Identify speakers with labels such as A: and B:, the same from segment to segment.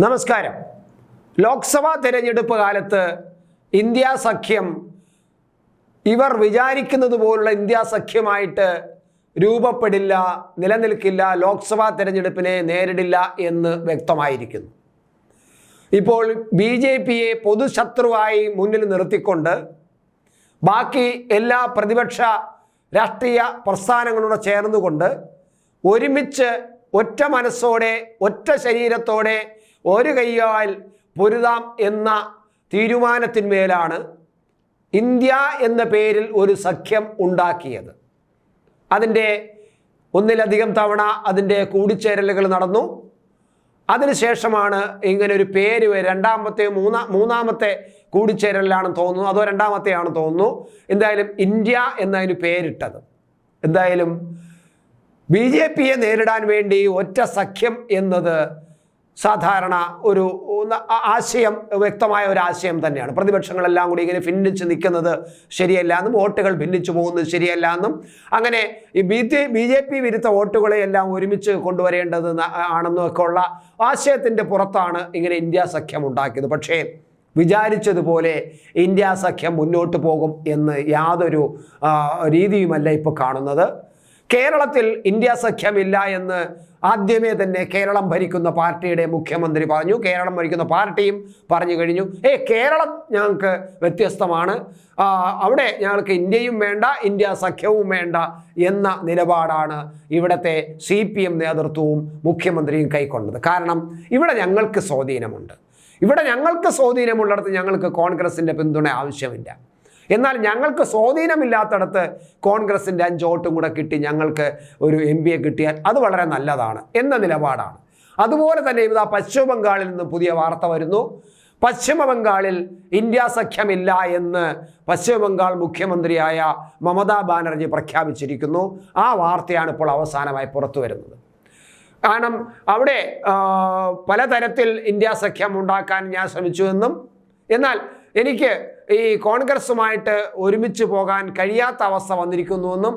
A: നമസ്കാരം. ലോക്സഭാ തെരഞ്ഞെടുപ്പ് കാലത്ത് ഇന്ത്യ സഖ്യം ഇവർ വിചാരിക്കുന്നത് പോലുള്ള ഇന്ത്യ സഖ്യമായിട്ട് രൂപപ്പെടില്ല നിലനിൽക്കില്ല ലോക്സഭാ തെരഞ്ഞെടുപ്പിനെ നേരിടില്ല എന്ന് വ്യക്തമായിരിക്കുന്നു. ഇപ്പോൾ ബി ജെ പിയെ പൊതുശത്രുവായി മുന്നിൽ നിർത്തിക്കൊണ്ട് ബാക്കി എല്ലാ പ്രതിപക്ഷ രാഷ്ട്രീയ പ്രസ്ഥാനങ്ങളോട് ചേർന്നുകൊണ്ട് ഒരുമിച്ച് ഒറ്റ മനസ്സോടെ ഒറ്റ ശരീരത്തോടെ ഒരു കയ്യാൽ പൊരുതാം എന്ന തീരുമാനത്തിന്മേലാണ് ഇന്ത്യ എന്ന പേരിൽ ഒരു സഖ്യം ഉണ്ടാക്കിയത്. അതിന്റെ ഒന്നിലധികം തവണ അതിന്റെ കൂടിച്ചേരലുകൾ നടന്നു. അതിനുശേഷമാണ് ഇങ്ങനെ ഒരു പേര് രണ്ടാമത്തെ മൂന്നാ മൂന്നാമത്തെ കൂടിച്ചേരലിലാണ് തോന്നുന്നു അതോ രണ്ടാമത്തെ ആണെന്ന് തോന്നുന്നു. എന്തായാലും ഇന്ത്യ എന്നതിന് പേരിട്ടത്. എന്തായാലും ബി ജെ പിയെ നേരിടാൻ വേണ്ടി ഒറ്റ സഖ്യം എന്നത് സാധാരണ ഒരു ആശയം വ്യക്തമായ ഒരു ആശയം തന്നെയാണ്. പ്രതിപക്ഷങ്ങളെല്ലാം കൂടി ഇങ്ങനെ ഭിന്നിച്ച് നിൽക്കുന്നത് ശരിയല്ല എന്നും വോട്ടുകൾ ഭിന്നിച്ചു പോകുന്നത് ശരിയല്ല എന്നും അങ്ങനെ ഈ B J B J P വിരുദ്ധ വോട്ടുകളെ എല്ലാം ഒരുമിച്ച് കൊണ്ടുവരേണ്ടത് ആണെന്നും ഒക്കെ ഉള്ള ആശയത്തിന്റെ പുറത്താണ് ഇങ്ങനെ ഇന്ത്യ സഖ്യം ഉണ്ടാക്കിയത്. പക്ഷേ വിചാരിച്ചതുപോലെ ഇന്ത്യ സഖ്യം മുന്നോട്ട് പോകും എന്ന് യാതൊരു രീതിയുമല്ല ഇപ്പോൾ കാണുന്നത്. കേരളത്തിൽ ഇന്ത്യ സഖ്യമില്ല എന്ന് ആദ്യമേ തന്നെ കേരളം ഭരിക്കുന്ന പാർട്ടിയുടെ മുഖ്യമന്ത്രി പറഞ്ഞു. കേരളം ഭരിക്കുന്ന പാർട്ടിയും പറഞ്ഞു കഴിഞ്ഞു. ഏ കേരളം ഞങ്ങൾക്ക് വ്യത്യസ്തമാണ്. അവിടെ ഞങ്ങൾക്ക് ഇന്ത്യയും വേണ്ട ഇന്ത്യ സഖ്യവും വേണ്ട എന്ന നിലപാടാണ് ഇവിടുത്തെ സി പി എം നേതൃത്വവും മുഖ്യമന്ത്രിയും കൈക്കൊണ്ടത്. കാരണം ഇവിടെ ഞങ്ങൾക്ക് സ്വാധീനമുണ്ട്. ഇവിടെ ഞങ്ങൾക്ക് സ്വാധീനമുള്ളിടത്ത് ഞങ്ങൾക്ക് കോൺഗ്രസിന്റെ പിന്തുണ ആവശ്യമില്ല. എന്നാൽ ഞങ്ങൾക്ക് സ്വാധീനമില്ലാത്തടത്ത് കോൺഗ്രസിന്റെ അഞ്ച് വോട്ടും കൂടെ കിട്ടി ഞങ്ങൾക്ക് ഒരു എം പിയെ കിട്ടിയാൽ അത് വളരെ നല്ലതാണ് എന്ന നിലപാടാണ്. അതുപോലെ തന്നെ ഇതാ പശ്ചിമ ബംഗാളിൽ നിന്ന് പുതിയ വാർത്ത വരുന്നു. പശ്ചിമ ബംഗാളിൽ ഇന്ത്യ സഖ്യമില്ല എന്ന് പശ്ചിമ ബംഗാൾ മുഖ്യമന്ത്രിയായ മമതാ ബാനർജി പ്രഖ്യാപിച്ചിരിക്കുന്നു. ആ വാർത്തയാണ് ഇപ്പോൾ അവസാനമായി പുറത്തു വരുന്നത്. കാരണം അവിടെ പലതരത്തിൽ ഇന്ത്യ സഖ്യം ഉണ്ടാക്കാൻ ഞാൻ ശ്രമിച്ചുവെന്നും എന്നാൽ എനിക്ക് ഈ കോൺഗ്രസുമായിട്ട് ഒരുമിച്ച് പോകാൻ കഴിയാത്ത അവസ്ഥ വന്നിരിക്കുന്നുവെന്നും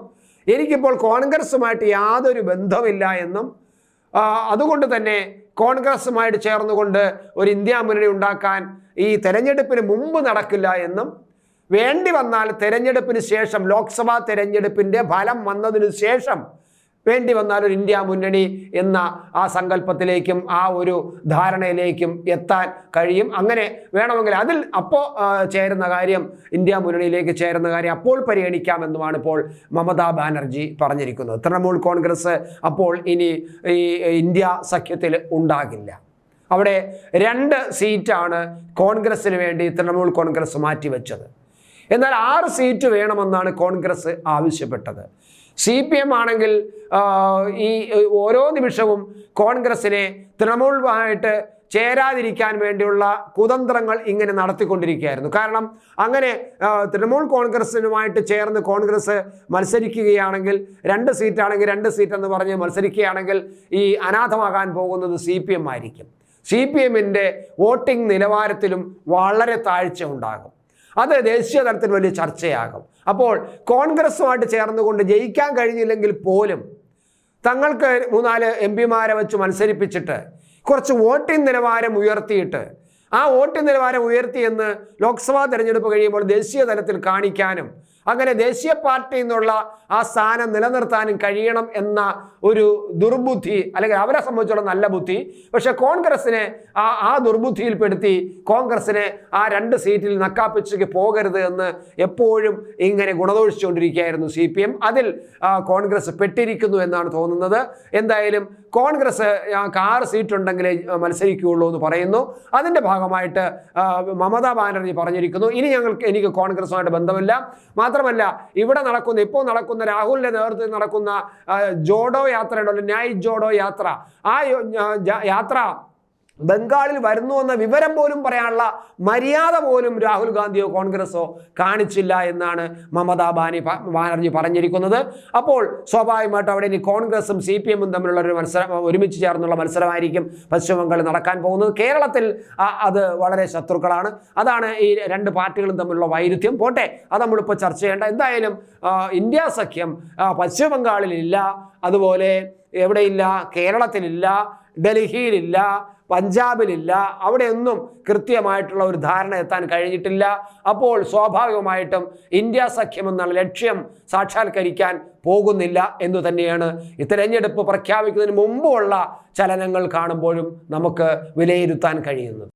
A: എനിക്കിപ്പോൾ കോൺഗ്രസുമായിട്ട് യാതൊരു ബന്ധമില്ല എന്നും അതുകൊണ്ട് തന്നെ കോൺഗ്രസുമായിട്ട് ചേർന്നുകൊണ്ട് ഒരു ഇന്ത്യ മുന്നണി ഉണ്ടാക്കാൻ ഈ തെരഞ്ഞെടുപ്പിന് മുമ്പ് നടക്കില്ല എന്നും വേണ്ടി വന്നാൽ തെരഞ്ഞെടുപ്പിന് ശേഷം ലോക്സഭാ തെരഞ്ഞെടുപ്പിന്റെ ഫലം വന്നതിന് ശേഷം വേണ്ടി വന്നാൽ ഒരു ഇന്ത്യ മുന്നണി എന്ന ആ സങ്കല്പത്തിലേക്കും ആ ഒരു ധാരണയിലേക്കും എത്താൻ കഴിയും. അങ്ങനെ വേണമെങ്കിൽ അതിൽ അപ്പോൾ ചേരുന്ന കാര്യം ഇന്ത്യ മുന്നണിയിലേക്ക് ചേരുന്ന കാര്യം അപ്പോൾ പരിഗണിക്കാമെന്നുമാണ് ഇപ്പോൾ മമതാ ബാനർജി പറഞ്ഞിരിക്കുന്നത്. തൃണമൂൽ കോൺഗ്രസ് അപ്പോൾ ഇനി ഈ ഇന്ത്യ സഖ്യത്തിൽ ഉണ്ടാകില്ല. അവിടെ രണ്ട് സീറ്റാണ് കോൺഗ്രസ്സിന് വേണ്ടി തൃണമൂൽ കോൺഗ്രസ് മാറ്റിവെച്ചത്. എന്നാൽ ആറ് സീറ്റ് വേണമെന്നാണ് കോൺഗ്രസ് ആവശ്യപ്പെട്ടത്. സി പി എം ആണെങ്കിൽ ഈ ഓരോ നിമിഷവും കോൺഗ്രസിനെ തൃണമൂലമായിട്ട് ചേരാതിരിക്കാൻ വേണ്ടിയുള്ള കുതന്ത്രങ്ങൾ ഇങ്ങനെ നടത്തിക്കൊണ്ടിരിക്കുകയായിരുന്നു. കാരണം അങ്ങനെ തൃണമൂൽ കോൺഗ്രസിനുമായിട്ട് ചേർന്ന് കോൺഗ്രസ് മത്സരിക്കുകയാണെങ്കിൽ രണ്ട് സീറ്റാണെങ്കിൽ രണ്ട് സീറ്റ് എന്ന് പറഞ്ഞ് മത്സരിക്കുകയാണെങ്കിൽ ഈ അനാഥമാകാൻ പോകുന്നത് സി പി എം ആയിരിക്കും. സി പി എമ്മിന്റെ വോട്ടിംഗ് നിലവാരത്തിലും വളരെ താഴ്ച ഉണ്ടാകും. അത് ദേശീയ തലത്തിൽ വലിയ ചർച്ചയാകും. അപ്പോൾ കോൺഗ്രസുമായിട്ട് ചേർന്നുകൊണ്ട് ജയിക്കാൻ കഴിഞ്ഞില്ലെങ്കിൽ പോലും തങ്ങൾക്ക് മൂന്നാൽ എം പിമാരെ വെച്ച് മത്സരിപ്പിച്ചിട്ട് കുറച്ച് വോട്ടിംഗ് നിലവാരം ഉയർത്തിയിട്ട് ആ വോട്ടിംഗ് നിലവാരം ഉയർത്തിയെന്ന് ലോക്സഭാ തെരഞ്ഞെടുപ്പ് കഴിയുമ്പോൾ ദേശീയ തലത്തിൽ കാണിക്കാനും അങ്ങനെ ദേശീയ പാർട്ടി എന്നുള്ള ആ സ്ഥാനം നിലനിർത്താനും കഴിയണം എന്ന ഒരു ദുർബുദ്ധി അല്ലെങ്കിൽ അവരെ സംബന്ധിച്ചുള്ള നല്ല ബുദ്ധി പക്ഷെ കോൺഗ്രസിനെ ആ ആ ദുർബുദ്ധിയിൽപ്പെടുത്തി കോൺഗ്രസിനെ ആ രണ്ട് സീറ്റിൽ നക്കാപ്പിച്ചേക്ക് പോകരുത് എന്ന് എപ്പോഴും ഇങ്ങനെ ഗുണദോഷിച്ചുകൊണ്ടിരിക്കുകയായിരുന്നു സി പി എം. അതിൽ കോൺഗ്രസ് പെട്ടിരിക്കുന്നു എന്നാണ് തോന്നുന്നത്. എന്തായാലും കോൺഗ്രസ് കാറ് ആറ് സീറ്റ് ഉണ്ടെങ്കിലേ ആ, മത്സരിക്കുകയുള്ളൂ എന്ന് പറയുന്നു. അതിന്റെ ഭാഗമായിട്ട് മമതാ ബാനർജി പറഞ്ഞിരിക്കുന്നു ഇനി ഞങ്ങൾക്ക് എനിക്ക് കോൺഗ്രസുമായിട്ട് ബന്ധമില്ല. മാത്രമല്ല ഇവിടെ നടക്കുന്ന ഇപ്പോൾ നടക്കുന്ന രാഹുലിന്റെ നേതൃത്വത്തിൽ നടക്കുന്ന ജോഡോ യാത്രയുണ്ടല്ലോ ന്യായ് ജോഡോ യാത്ര. ആ യാത്ര ബംഗാളിൽ വരുന്നു എന്ന വിവരം പോലും പറയാനുള്ള മര്യാദ പോലും രാഹുൽ ഗാന്ധിയോ കോൺഗ്രസോ കാണിച്ചില്ല എന്നാണ് മമതാ ബാനി ബാനർജി പറഞ്ഞിരിക്കുന്നത്. അപ്പോൾ സ്വാഭാവികമായിട്ടും അവിടെ ഇനി കോൺഗ്രസും സി പി എമ്മും തമ്മിലുള്ള ഒരു മത്സരം ഒരുമിച്ച് ചേർന്നുള്ള മത്സരമായിരിക്കും പശ്ചിമ ബംഗാളിൽ നടക്കാൻ പോകുന്നത്. കേരളത്തിൽ അത് വളരെ ശത്രുക്കളാണ്. അതാണ് ഈ രണ്ട് പാർട്ടികളും തമ്മിലുള്ള വൈരുദ്ധ്യം. പോട്ടെ അത് നമ്മളിപ്പോൾ ചർച്ച ചെയ്യേണ്ട. എന്തായാലും ഇന്ത്യ സഖ്യം പശ്ചിമ ബംഗാളിലില്ല. അതുപോലെ എവിടെയില്ല? കേരളത്തിലില്ല. ഡൽഹിയിലില്ല പഞ്ചാബിലില്ല അവിടെയൊന്നും കൃത്യമായിട്ടുള്ള ഒരു ധാരണ എത്താൻ കഴിഞ്ഞിട്ടില്ല. അപ്പോൾ സ്വാഭാവികമായിട്ടും ഇന്ത്യ സഖ്യം എന്നുള്ള ലക്ഷ്യം സാക്ഷാത്കരിക്കാൻ പോകുന്നില്ല എന്ന് തന്നെയാണ്. ഈ തെരഞ്ഞെടുപ്പ് പ്രഖ്യാപിക്കുന്നതിന് മുമ്പുള്ള ചലനങ്ങൾ കാണുമ്പോഴും നമുക്ക് വിലയിരുത്താൻ കഴിയുന്നത്.